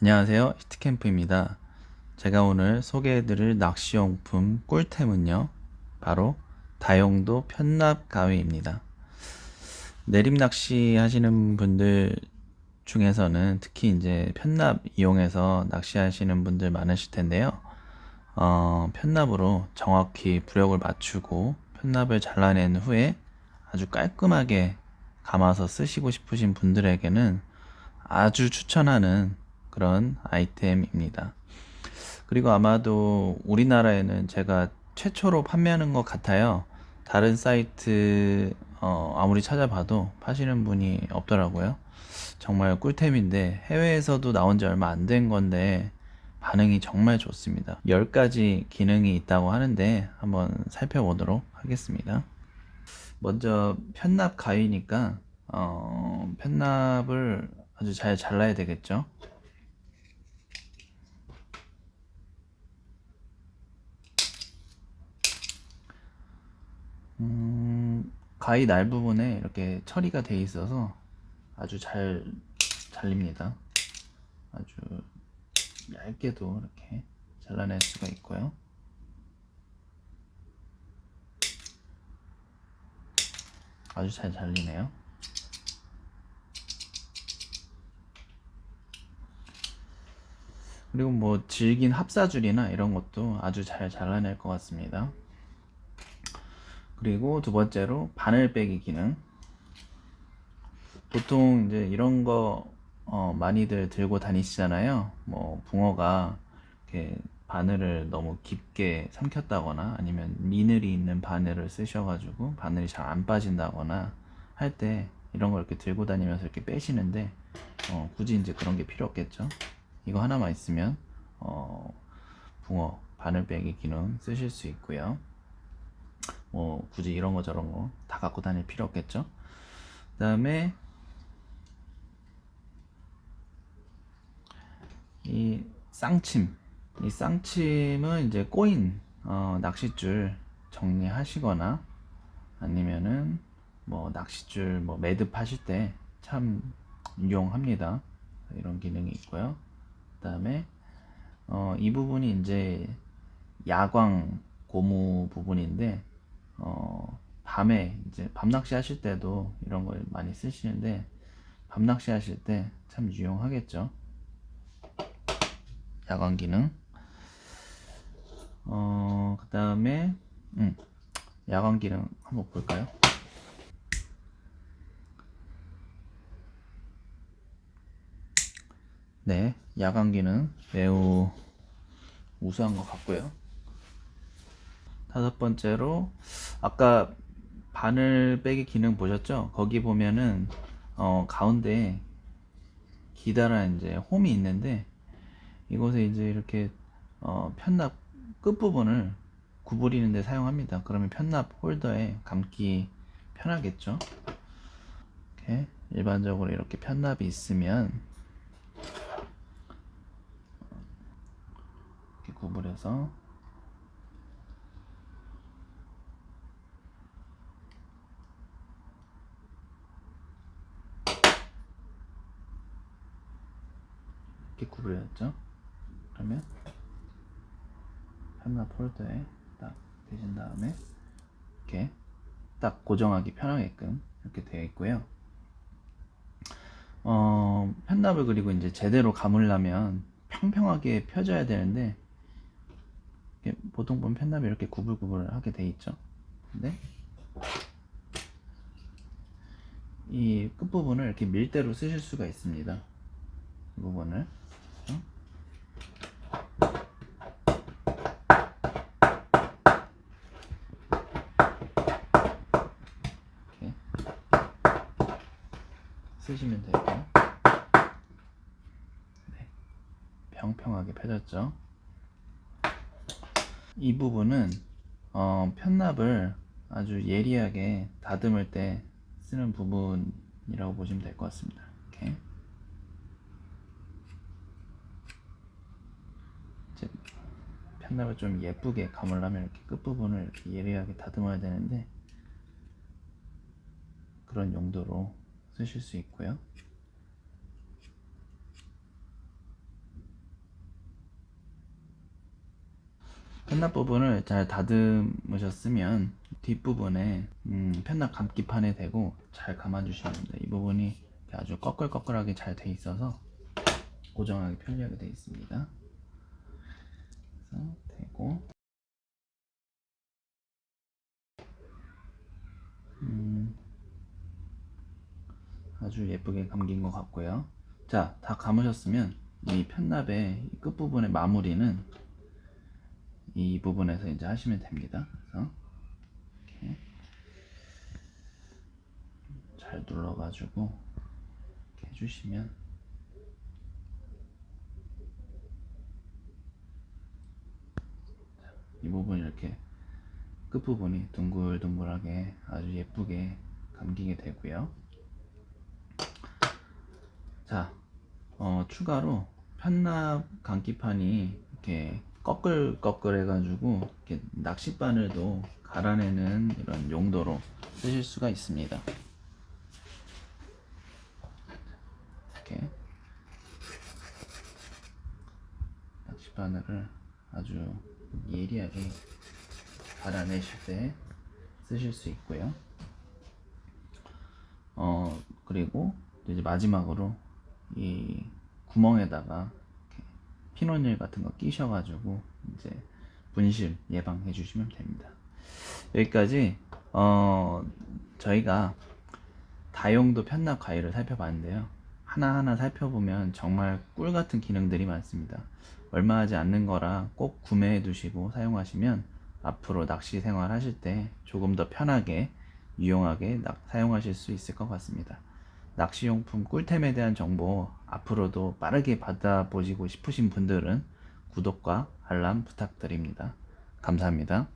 안녕하세요. 히트캠프입니다. 제가 오늘 소개해드릴 낚시용품 꿀템은요. 바로 다용도 편납 가위입니다. 내림 낚시 하시는 분들 중에서는 특히 이제 편납 이용해서 낚시하시는 분들 많으실 텐데요. 어, 편납으로 정확히 부력을 맞추고 편납을 잘라낸 후에 아주 깔끔하게 감아서 쓰시고 싶으신 분들에게는 아주 추천하는 그런 아이템입니다. 그리고 아마도 우리나라에는 제가 최초로 판매하는 것 같아요. 다른 사이트 어, 아무리 찾아봐도 파시는 분이 없더라고요. 정말 꿀템인데 해외에서도 나온 지 얼마 안 된 건데 반응이 정말 좋습니다. 10가지 기능이 있다고 하는데 한번 살펴보도록 하겠습니다. 먼저 편납 가위니까 어, 편납을 아주 잘 잘라야 되겠죠. 음, 가위 날 부분에 이렇게 처리가 돼 있어서 아주 잘 잘립니다. 아주 얇게도 이렇게 잘라낼 수가 있고요. 아주 잘 잘리네요. 그리고 뭐 질긴 합사줄이나 이런 것도 아주 잘 잘라낼 것 같습니다. 그리고 두 번째로 바늘 빼기 기능. 보통 이제 이런 거 어, 많이들 들고 다니시잖아요. 뭐 붕어가 이렇게 바늘을 너무 깊게 삼켰다거나 아니면 미늘이 있는 바늘을 쓰셔가지고 바늘이 잘 안 빠진다거나 할 때 이런 걸 이렇게 들고 다니면서 이렇게 빼시는데 어, 굳이 이제 그런 게 필요 없겠죠. 이거 하나만 있으면 어, 붕어 바늘 빼기 기능 쓰실 수 있고요. 뭐 굳이 이런 거 저런 거 다 갖고 다닐 필요 없겠죠. 그 다음에 이 쌍침 이 쌍침은 이제 꼬인 어, 낚싯줄 정리하시거나 아니면은 뭐 낚싯줄 뭐 매듭 하실 때 참 유용합니다. 이런 기능이 있고요. 그 다음에 어, 이 부분이 이제 야광 고무 부분인데 어, 밤에 이제 밤 낚시 하실 때도 이런 걸 많이 쓰시는데 밤 낚시 하실 때 참 유용하겠죠. 야광 기능. 어, 그 다음에, 음, 야광 기능 한번 볼까요? 네, 야광 기능 매우 우수한 것 같고요. 다섯 번째로, 아까 바늘 빼기 기능 보셨죠? 거기 보면은, 어, 가운데 기다란 이제 홈이 있는데, 이곳에 이제 이렇게 어, 편납 끝부분을 구부리는 데 사용합니다. 그러면 편납 홀더에 감기 편하겠죠. 이렇게 일반적으로 이렇게 편납이 있으면 이렇게 구부려서 이렇게 구부려졌죠. 그러면 편납 폴더에 딱 대신 다음에 이렇게 딱 고정하기 편하게끔 이렇게 되어 있고요. 어, 편납을 그리고 이제 제대로 감으려면 평평하게 펴져야 되는데 보통 보면 편납이 이렇게 구불구불 하게 돼 있죠. 근데 이 끝부분을 이렇게 밀대로 쓰실 수가 있습니다. 이 부분을 그렇죠? 이렇게 쓰시면 되고요. 네, 평평하게 펴졌죠. 이 부분은 어, 편납을 아주 예리하게 다듬을 때 쓰는 부분이라고 보시면 될 것 같습니다. 편납을 좀 예쁘게 감으려면 이렇게 끝부분을 이렇게 예리하게 다듬어야 되는데 그런 용도로 쓰실 수 있고요. 편납 부분을 잘 다듬으셨으면 뒷부분에 음, 편납 감기판에 대고 잘 감아주시면 됩니다. 이 부분이 아주 꺼끌꺼끌하게 잘 돼 있어서 고정하기 편리하게 돼 있습니다 아주 예쁘게 감긴 것 같고요. 자, 다 감으셨으면 이 편납의 이 끝부분의 마무리는 이 부분에서 이제 하시면 됩니다. 그래서 이렇게 잘 눌러 가지고 이렇게 해주시면 이 부분 이렇게 끝부분이 둥글둥글하게 아주 예쁘게 감기게 되고요. 자, 어, 추가로 편납 감기판이 이렇게 꺼끌꺼끌 해가지고 이렇게 낚싯바늘도 갈아내는 이런 용도로 쓰실 수가 있습니다. 이렇게 낚싯바늘을 아주 예리하게 갈아내실 때 쓰실 수 있고요. 어 그리고 이제 마지막으로 이 구멍에다가 피노닐 같은 거 끼셔가지고 이제 분실 예방해 주시면 됩니다. 여기까지 어 저희가 다용도 편납 가위를 살펴봤는데요. 하나하나 살펴보면 정말 꿀 같은 기능들이 많습니다. 얼마 하지 않는 거라 꼭 구매해 두시고 사용하시면 앞으로 낚시 생활 하실 때 조금 더 편하게 유용하게 낚- 사용하실 수 있을 것 같습니다. 낚시용품 꿀템에 대한 정보 앞으로도 빠르게 받아보시고 싶으신 분들은 구독과 알람 부탁드립니다. 감사합니다.